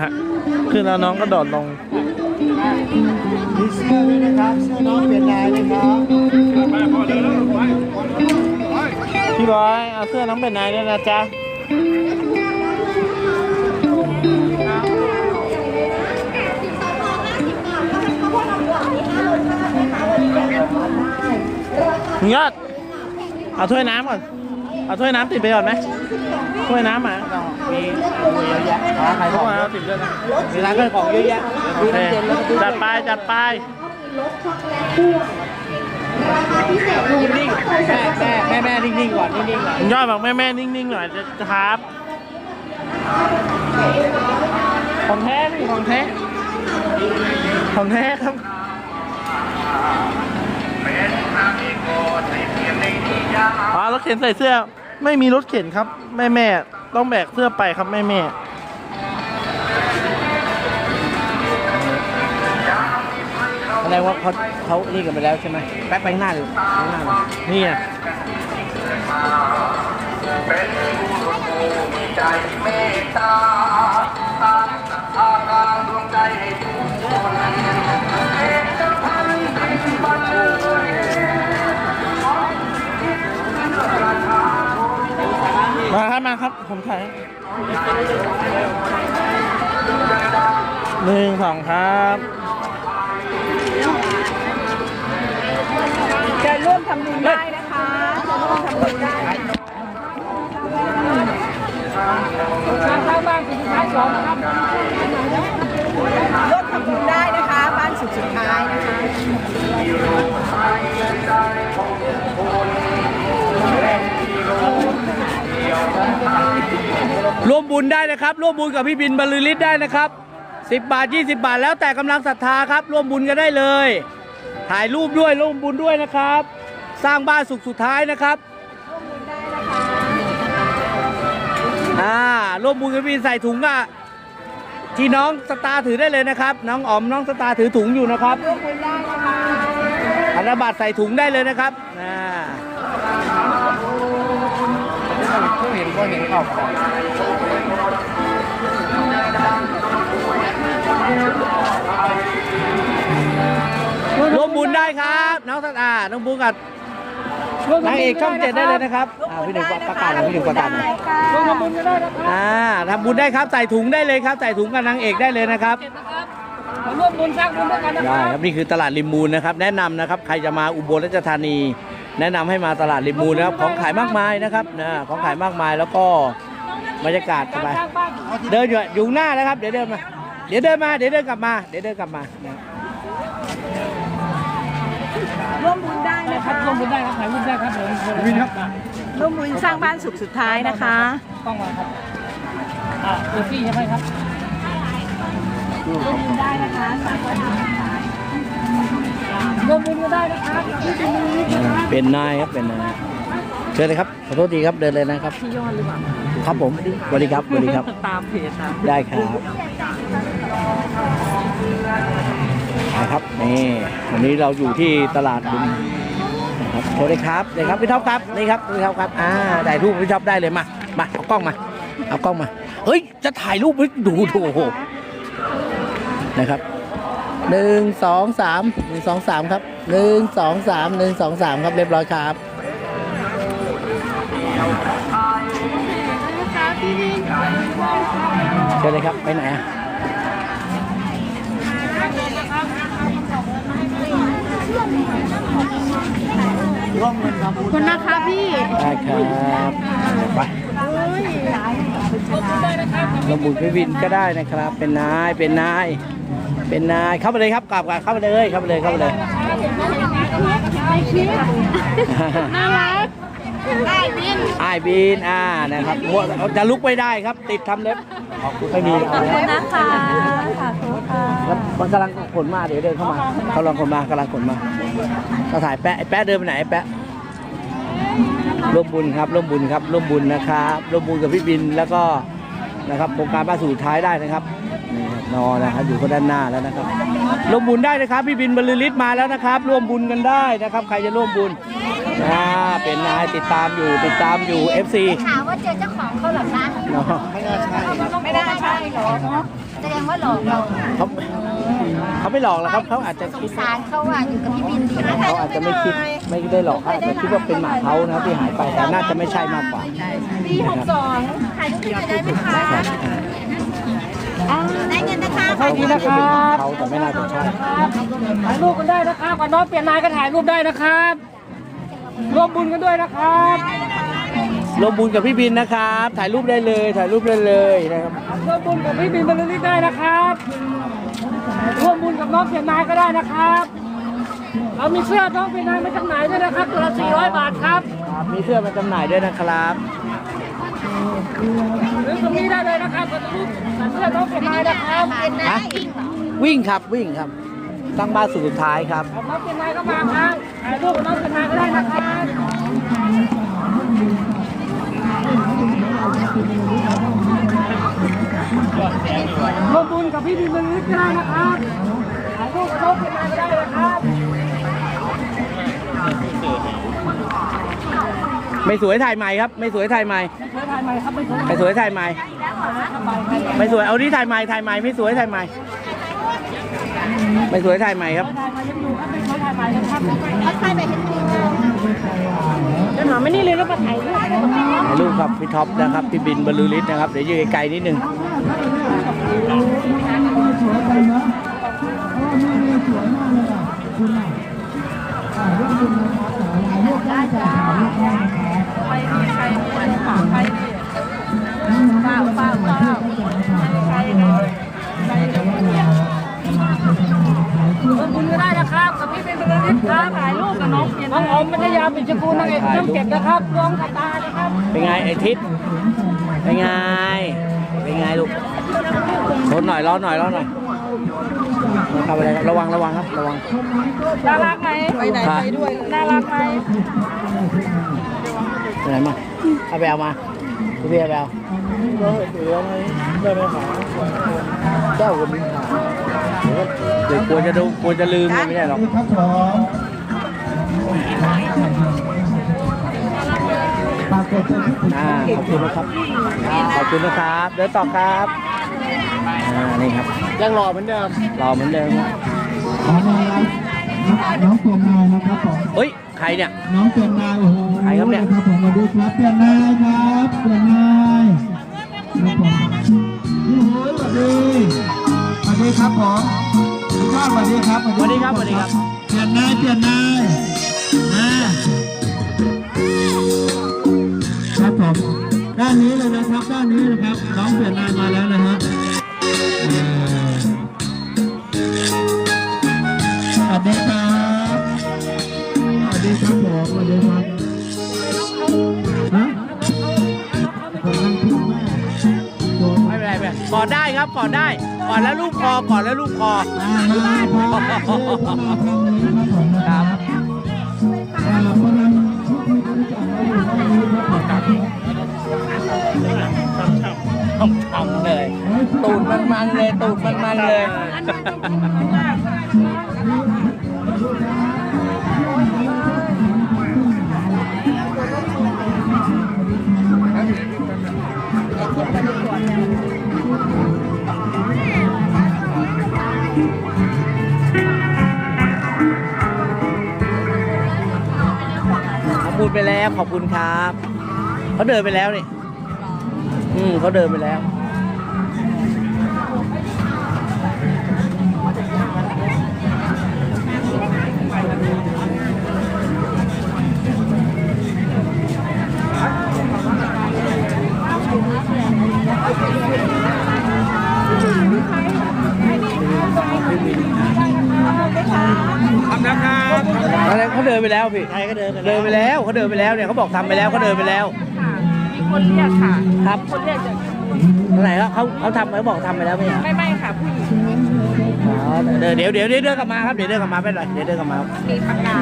นะฮะขึ้นแล้วน้องก็โดดลงมีเสื้อด้วยนะครับเสื้อน้องเปลี่ยนลายเลยครับพี่บอยเอาเสื้อน้องเป็นนายด้วยนะจ๊ะยอดเอาถ้วยน้ำก่อน เอาถ้วยน้ำติดไปก่อนไหมถ้วยน้ำอะมีมีเยอะแยะร้านขายขทุอกงคนเอาติดด้วยนะมีร้านขายของเยอะแยะโอเคจัดไปจัดไปนิ่งๆแม่แม่แม่แม่นิ่งๆก่อนนิ่งๆก่อนยอดบอกแม่แม่ๆนิ่งๆหน่อยจะครับของแท้นี่ของแท้ของแท้ครับ อ๋อรถเข็นใส่เสื้อ ไม่มีรถเข็นครับ แม่แม่ๆต้องแบกเสื้อไปครับแม่แม่แสดงว่าเขาเขานี่กันไปแล้วใช่ไหมแป๊บไปข้างหน้าเลยข้างหน้าเลยๆนี่อะมาครับมา ครับ ผมถ่ายหนึ่งสองครับจะร่วมทำบุญได้นะคะจะร่วมทำบุญได้ข้างบ้านสุดท้ายสองนะครับร่วมทำบุญได้นะคะ บ้านสุดสุดท้ายนะคะ ร่วม บุญได้นะครับ ร่วมบุญกับพี่บินบรรลือฤทธิ์ได้นะครับ 10 บาท 20 บาท แล้วแต่กำลังศรัทธาครับ ร่วมบุญกันได้เลย ถ่ายรูปด้วยร่วมบุญด้วยนะครับ สร้างบ้านสุขสุดท้ายนะครับอ่าร่วมบุญกับพี่บินใส่ถุงอะที่น้องสตาถือได้เลยนะครับ น้องอ๋อมน้องสตาถือถุงอยู่นะครับร่วมบุญได้นะคะธนบัตรใส่ถุงได้เลยนะครับอ่า เห็นก็เห็นขอบของ บุญได้ครับ น้องสตาร์น้องบุญกับนางเอกช่องเจ็ดได้เลยนะครับอ่าพี่หนึ่งประกาศหน่อยพี่หนึ่งประกาศหน่อยร่วมทำบุญก็ได้นะคะอ่าทำบุญได้ครับใส่ถุงได้เลยครับ ใส่ถุงกับนางเอกได้เลยนะครับมาร่วมบุญสร้างบุญด้วยกันนะคได้รับครับนี่คือตลาดริมมูลนะครับ แนะนำนะครับใครจะมาอุบลราชธานี แนะนำให้มาตลาดริมมูลนะครับของขายมากมายนะครับนะของขายมากมายแล้วก็บรรยากาศสบาย สร้างบ้าน เดินอยู่อยู่หน้านะครับ เดี๋ยวเดินมา เดี๋ยวเดินมา เดี๋ยวเดินกลับมา เดี๋ยวเดินกลับมานะ ร่วมบุญได้นะคะร่วมบุญได้ครับถ่ายรูปได้ครับผมวินครับร่วมบุญสร้างบ้านสุขสุดท้ายนะคะ ต้องมาครับอ่าเอฟซี่ใช่ไหมครับร่วมบุญได้นะคะสร้างบ้านสุขสุดท้ายร่วมบุญก็ได้นะครับที่เป็นมือนะครับเป็นนายครับเป็นนายเชิญเลยครับขอโทษทีครับเดินเลยนะครับ พี่ยอดหรือเปล่าครับผมสวัสดีครับสวัสดีครับ ตามเพจนะได้ครับ นะครับนี่วันนี้เราอยู่ที่ตลาดบุญนะครับสวัสดีครับสวัสดีครับพี่ท็อปครับนี่ครับพี่ท็อปครับอ่าถ่ายรูปพี่ท็อปได้เลยมามาเอากล้องมาเอากล้องมาเฮ้ยจะถ่ายรูปไว้ดูดูโอ้โหนะครับหนึ่งสองสามหนึ่งสองสามครับหนึ่งสองสามหนึ่งสองสามครับเรียบร้อยครับเชิญเลยครับไปไหนอะ ขอบคุณนะคะพี่ได้ครับไประบุพี่วินก็ได้นะครับ เป็นนายเป็นนาย เป็นนายเข้าไปเลยครับกลับกันเข้าไปเลยเข้าไปเลยเข้าไปเลยน่ารักได้บินไอ้ายบินอ่านะครับหัวจะลุกไม่ได้ครับ ติดทำเล็บไม่มีขอบคุณนะคะสาธุค่ะแล้วมันกำลังขนมาเดี๋ยวเดินเข้ามากำลังขนมากำลังขนมาเราถ่ายแปะไอ้แปะเดินไปไหนไอ้แปะ ร่วมบุญครับร่วมบุญครับร่วมบุญนะครับร่วมบุญกับพี่บินแล้วก็นะครับโครงการบ้านสู่ท้ายได้นะครับนี่ครับนอนะครับอยู่คนด้านหน้าแล้วนะครับ ร่วมบุญได้นะครับพี่บินบรรลือฤทธิ์มาแล้วนะครับ ร่วมบุญกันได้นะครับ ใครจะร่วมบุญอ่าเป็นนายติดตามอยู่ติดตามอยู่ FC ถามว่าเจอเจ้าของเขาหรอคะเนาะไม่น่าใช่ไม่น่าใช่หรอแสดงว่าหลอกเรา เขา เขาไม่หลอกหรอกครับเขาอาจจะสงคิดสารเขาอะอยู่กับพี่บินดีนะเขาอาจจะไม่คิดไม่ได้หลอกเขาอาจจะคิดว่าเป็นหมาเขานะที่หายไปแต่น่าจะไม่ใช่มากกว่าปีหกสองถ่ายรูปให้หน่อยได้ไหมคะได้เงินนะคะเขาคิดว่าเป็นหมาเขาแต่ไม่น่าจะใช่ถ่ายรูปกันได้นะครับกับน้องเปลี่ยนนายก็ถ่ายรูปได้นะครับร่วมบุญกันด้วยนะครับรวมบุญกับพี่บินนะครับ ถ่ายรูปได้เลย ถ่ายรูปได้เลยนะครับร่วมบุญกับพี่บินบรรลือฤทธิ์ได้นะครับ ร่วมบุญกับน้องเปลี่ยนนายก็ได้นะครับ เรามีเสื้อน้องเปลี่ยนนายมาจากไหนด้วยนะครับตัวละ400 บาทครับครับมีเสื้อมาจำหน่ายด้วยนะครับ หรือตรงนี้ได้เลยนะครับกับรูปเสื้อน้องเปลี่ยนนายนะครับเป็นนายวิ่งเหรอวิ่งครับวิ่งครับ ตั้งบ้านสุดสุดท้ายครับน้องเปลี่ยนนายก็มาครับถ่ายรูปกับน้องเปลี่ยนนายก็ได้นะครับ ร่วมบุญกับพี่บินบรรลือฤทธิ์ก็ได้นะครับถ่ายรูปกับน้องเปลี่ยนนายก็ได้นะครับ ไม่สวยถ่ายใหม่ครับ ไม่สวยถ่ายใหม่เชิญถ่ายใหม่ครับไม่เชิญไม่สวยถ่ายใหม่ ไม่สวย เอาที่ถ่ายใหม่ถ่ายใหม่ ไม่สวยถ่ายใหม่ ไม่สวยถ่ายใหม่ครับถ่ายมายังอยู่ครับไม่เชิญถ่ายใหม่นะครับเขาถ่ายไปเห็นจริง เลยจะหาไม่นี่เลยแล้วมาถ่ายรูปถ่ายรูปครับพี่ท็อปนะครับพี่บินบรรลือฤทธิ์นะครับเดี๋ยวยืนไกลๆนิดนึงร่วมบุญก็ได้นะครับกับพี่เป็นบรรลือฤทธิ์ครับถ่ายรูปกับน้องเปลี่ยนน้องอมมัธยาปิชกูลนางเอกช่องเจ็ดนะครับรวมกับตานะครับ เป็นไงไอทิศเป็นไง เป็นไงลูกทนหน่อยรอหน่อยรอหน่อยทำอะไรครับระวังระวังครับระวัง น่ารักไหมไปไหนไปด้วยน่ารักไหมไปไหนมาเอาไปเอามาพี่เบียร์ไปเอาได้ไหมหาเจ้าคนนี้หาเดี๋ยวกลัวจะดูกลัวจะลืมไงไม่ได้หรอกครับผมปรากฏเป็นที่ อ่าขอบคุณนะครับขอบคุณนะครับเดินต่อครับอ่านี่ครับยังรอเหมือนเดิมรอเหมือนเดิมครับขอมารับน้องเปลี่ยนนายนะครับผมเฮ้ยใครเนี่ย น้องเปลี่ยนนายโอ้โหใครครับเนี่ยครับผมสวัสดีครับเปลี่ยนนายครับเปลี่ยนนายครับผมโอ้โหสวัสดีสวัสดีครับผมทุกท่านสวัสดีครับสวัสดีครับสวัสดีครับ เปลี่ยนนายเปลี่ยนนายอ่า ด้านนี้เลยนะครับ ด้านนี้นะครับ น้องเปลี่ยนนายมาแล้วนะฮะเอ่อสวัสดีครับสวัสดีครับผมสวัสดีครับฮะผมนั่งพิมพ์แม่ตัวไม่เป็นไรไม่เป็นไรกอดได้ครับกอดได้กอดแล้วลูกคอกอดแล้วลูกคออ่ามาครับมาทางนี้ครับผมนะครับ ตูดมันมันเลยตูดมันมันเลยขอบคุณไปแล้วขอบคุณครับ เขาเดินไปแล้วนี่ อืมเขาเดินไปแล้ว อะไรเขาเดินไปแล้วพี่ ใครก็เดินไปเดินไปแล้วเขาเดินไปแล้วเนี่ยเขาบอกทำไปแล้วเขาเดินไปแล้วมีคนเรียกค่ะ ครับคนเรียกจะไหนเขาเขาทำเขาบอกทำไปแล้วไหมอะไม่ไม่ค่ะ ผู้หญิงอ๋อเดี๋ยวเดี๋ยวเดี๋ยวเดี๋ยวเดินกลับมาครับเดี๋ยวเดินกลับมาไม่เป็นไรเดี๋ยวเดินกลับมาครับมีปากกา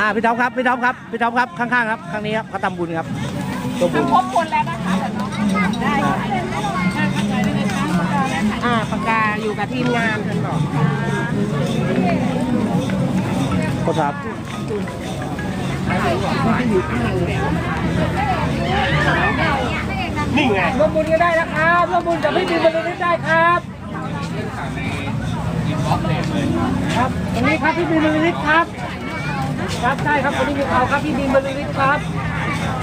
อ่าพี่ท็อปครับพี่ท็อปครับพี่ท็อปครับข้างๆครับข้างนี้ครับเขาทำบุญครับตัวบุญครบคนแล้วนะคะเดี๋ยวน้องได้ค่ะอ่าปากกาอยู่กับทีมงานท่านบอกโทษครับร่วมบุญก็ได้นะครับร่วมบุญกับพี่บินบรรลือฤทธิ์ได้ครับครับวันนี้ครับพี่บินบรรลือฤทธิ์ครับ ครับใช่ครับวันนี้มีเขาครับพี่บินบรรลือฤทธิ์ครับ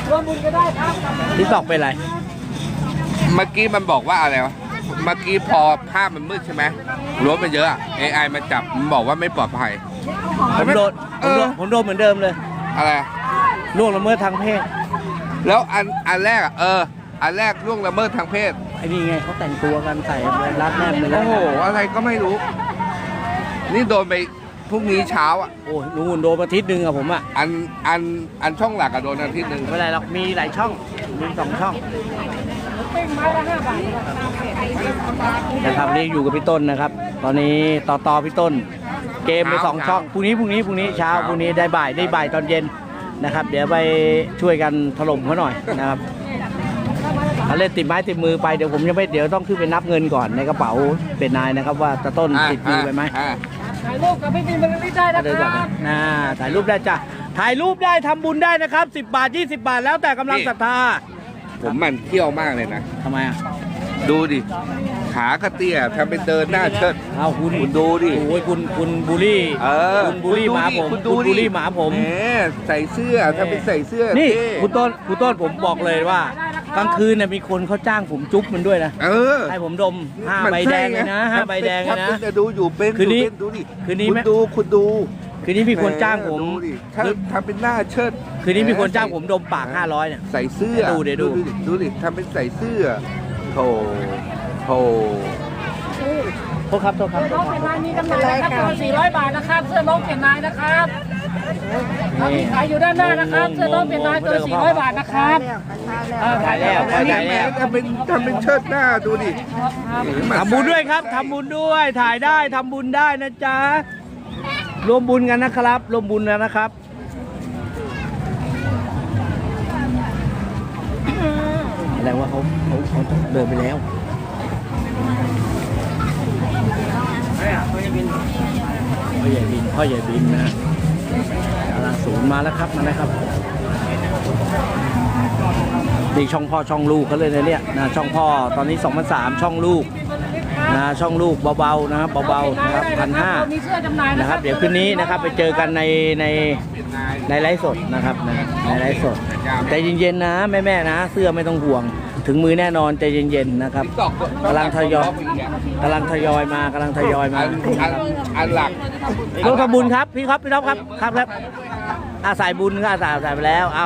ร่วมบุญก็ได้ครับที่ตอกเป็นไร เมื่อกี้มันบอกว่าอะไรวะ เมื่อกี้พอภาพมันมืดใช่ไหมรถมันเยอะอะ AI มันจับมันบอกว่าไม่ปลอดภัย ผมโดนผมโดนผมโดนเหมือนเดิมเลยอะไรล่วงละเมิดทางเพศแล้วอันอันแรกอะเออ อันแรกล่วงละเมิดทางเพศ ไอ้นี่ไงเขาแต่งตัวกันใส่รัดแนบเลยโอ้โห อะไรก็ไม่รู้ นี่โดนไป พรุ่งนี้เช้าอะ โอ้ยนู่นโดนอาทิตย์หนึ่งอะผมอะอันอันอันช่องหลักอะโดนอาทิตย์หนึ่งไม่เป็นไรหรอกมีหลายช่องมีสองช่องปิ้งไม้ละห้าบาทนะครับนี่อยู่กับพี่ต้นนะครับ ตอนนี้ต่อต่อพี่ต้น เกมไปสองช่องพรุ่งนี้พรุ่งนี้พรุ่งนี้เช้าพรุ่งนี้ได้บ่ายได้บ่ายตอนเย็นนะครับ เดี๋ยวไปช่วยกันถล่มเขาหน่อยนะครับเขาเล่นติดไม้ติดมือไปเดี๋ยวผมยังไม่เดี๋ยวต้องขึ้นไปนับเงินก่อนในกระเป๋าเป็นนายนะครับ ว่าจะต้นอะติดมือไปไหมอะ ถ่ายรูปกับพี่บินบรรลือฤทธิ์ได้นะเดินคก่อนรันะบ น่าถ่ายรูปได้จ้ะถ่ายรูปได้ทำบุญได้นะครับ 10 บาท 20 บาทแล้วแต่กำลังศรัทธาผมหมันเที่ยวมากเลยนะ ทำไมอะดูดิ ขากระเตี้ยทำเป็นเดินหน้าเชิด เอาคุณคุณดูดิ โอ้ยคุณคุณบูลลี่เออคุณบูลลี่หมาผมคุณคุณดูบูดิลลี่หมาผม แหมใส่เสื้อทำเป็นใส่เสื้อนี่เท่ คุณต้นคุณต้นผมบอกเลยว่า กลางคืนเนี่ยมีคนเขาจ้างผมจุ๊บมันด้วยนะ เออ ให้ผมดมห้ามันใบแดงเลยนะห้าใบแดงเลยถ้านะเป็นจะดูอยู่เป็นคืนนี้ดูเป็ดูดิคืนนี้คุณไหมดูคุณดูคืนนี้มีคนจ้างผมดูดิถ้าทำเป็นหน้าเชิดคืนนี้มีคนจ้างผมดมปาก500เนี่ย ใส่เสื้อดูดิดู ดิดูดิทำเป็นใส่เสื้อโถโถโทษครับโทษครับเสื้อน้องเปลี่ยนนายมีจำหน่ายนะครับตัวละ400 บาทนะครับ เสื้อน้องเปลี่ยนนายนะครับครับ มีขายอยู่ด้านหน้านะครับเสื้อน้องเปลี่ยนนายตัวละ400 บาทนะครับเออถ่ายแล้วอันนี้ถ่ายแหมแล้ว ทำเป็นทำเป็นเชิดหน้าดูดิทำบุญด้วยครับทำบุญด้วยถ่ายได้ทำบุญได้นะจ๊ะรวมบุญกันนะครับรวมบุญกันนะครับอะไรว่าเขาเขาเขาเดินไปแล้วพ่อใหญ่บินพ่อใหญ่บินพ่อใหญ่บินนะฮะกำลัง ศูนย์มาแล้วครับมาแล้วครับนี่ช่องพ่อช่องลูกเขาเลยนะเนี่ยนะช่องพ่อตอนนี้2003ช่องลูกนะช่องลูกเบาๆนะครับเบาๆนะครับพันห้านะครับบเดี๋ยวคืนนี้นะครับไปเจอกันในในในไลฟ์สดนะครับนะในไลฟ์สดใจเย็นๆนะแม่ๆนะ เสื้อไม่ต้องห่วง ถึงมือแน่นอนใจเย็นๆนะครับกำลังทยอยกำลังทยอยมากำลังทยอยมาอันอันอันหลักร่วมทำบุญครับพี่ครับพี่ท็อปครับครับครับอาสายบุญก็อาสายสายไปแล้วเอา